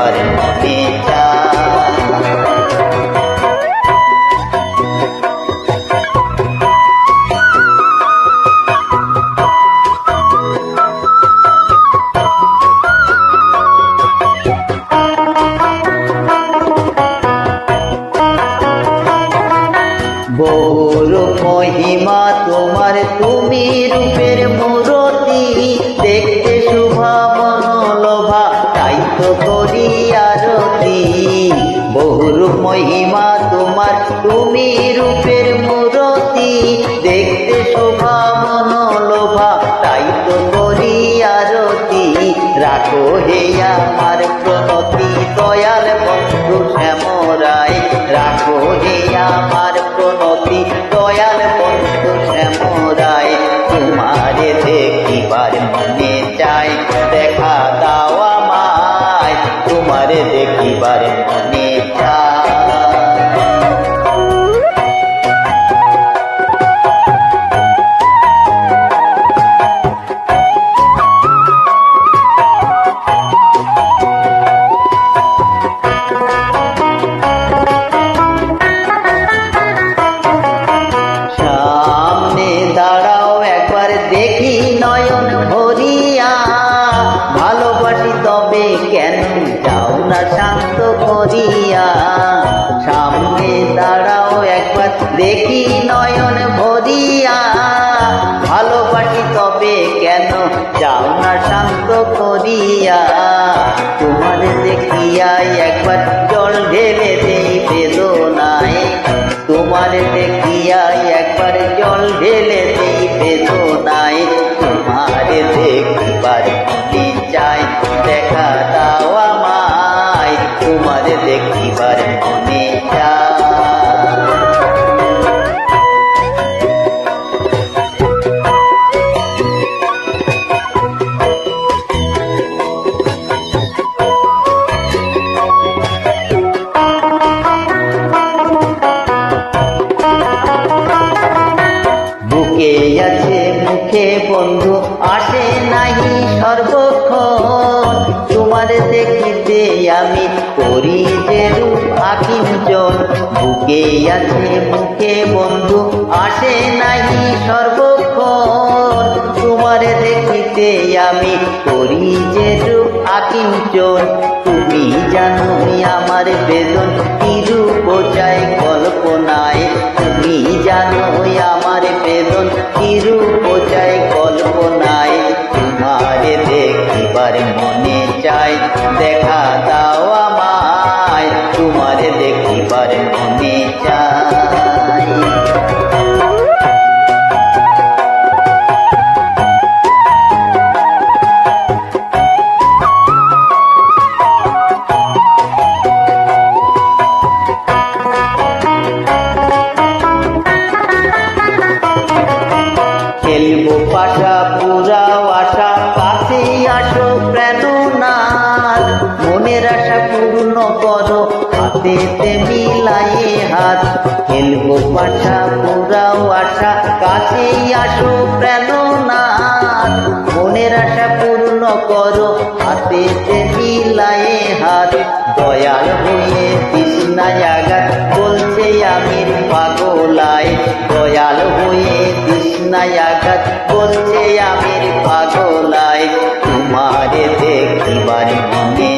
দেখিবার মনে চাই মহিমা তোমার তুমি রূপের মূরতি দেখতে তো করি আরতি বহুর মহিমা তোমার, তুমি রূপের মূরতি। দেখতে শোভা, মনোলোভা, তাই তো করি আরতি রাখো হে আমার প্রণতি দয়াল বন্ধু শ্যামরায়। রাখো হে আমার প্রণতি দয়াল বন্ধু শ্যামরায়। তোমারে দেখিবার মনে চাই, দেখা দাও দেখিবার নয়ন ভরিয়া ভালোবাসি তবে কেন যাও না শান্ত করিয়া? তোমার দেখিয়া একবার জল ঢেলে মুখে বন্ধু আসে নাহি সর্বক্ষণ। তোমার দেখিতে আমি করি যে রূপ আকিঞ্চন বুকে আছে মুখে বন্ধু আসে নাহি সর্বক্ষণ। তোমার দেখিতে আমি করি যে রূপ আকিঞ্চন তুমি জানো আমার বেদন কি রূপ চাই কল্পনায়। তুমি জানো আমার বেদন কি খেলব পাশা, পুরাও আশা কাছে আসো প্রেরণার মনের আশা পূর্ণ করো, হাতেতে মিলায়ে হাত। খেলব পাশা, পুরাও আশা কাছে আসো প্রেরণার মনের আশা পূর্ণ করো, হাতেতে মিলায়ে হাত। দয়াল হয়ে তৃষ্ণায় আঘাত বলছে আমির পাগলায়। দয়াল হয়ে বলছে, আমির পাগলায় তোমারে মনে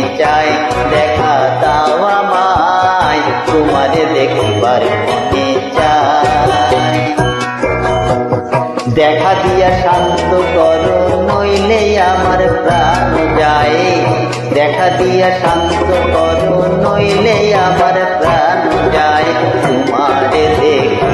দেখা দাও আমায়, তোমারে মনে দেখা দিয়া শান্ত করো, নইলে আমার প্রাণ যায়। দেখা দিয়া শান্ত করো, নইলে আমার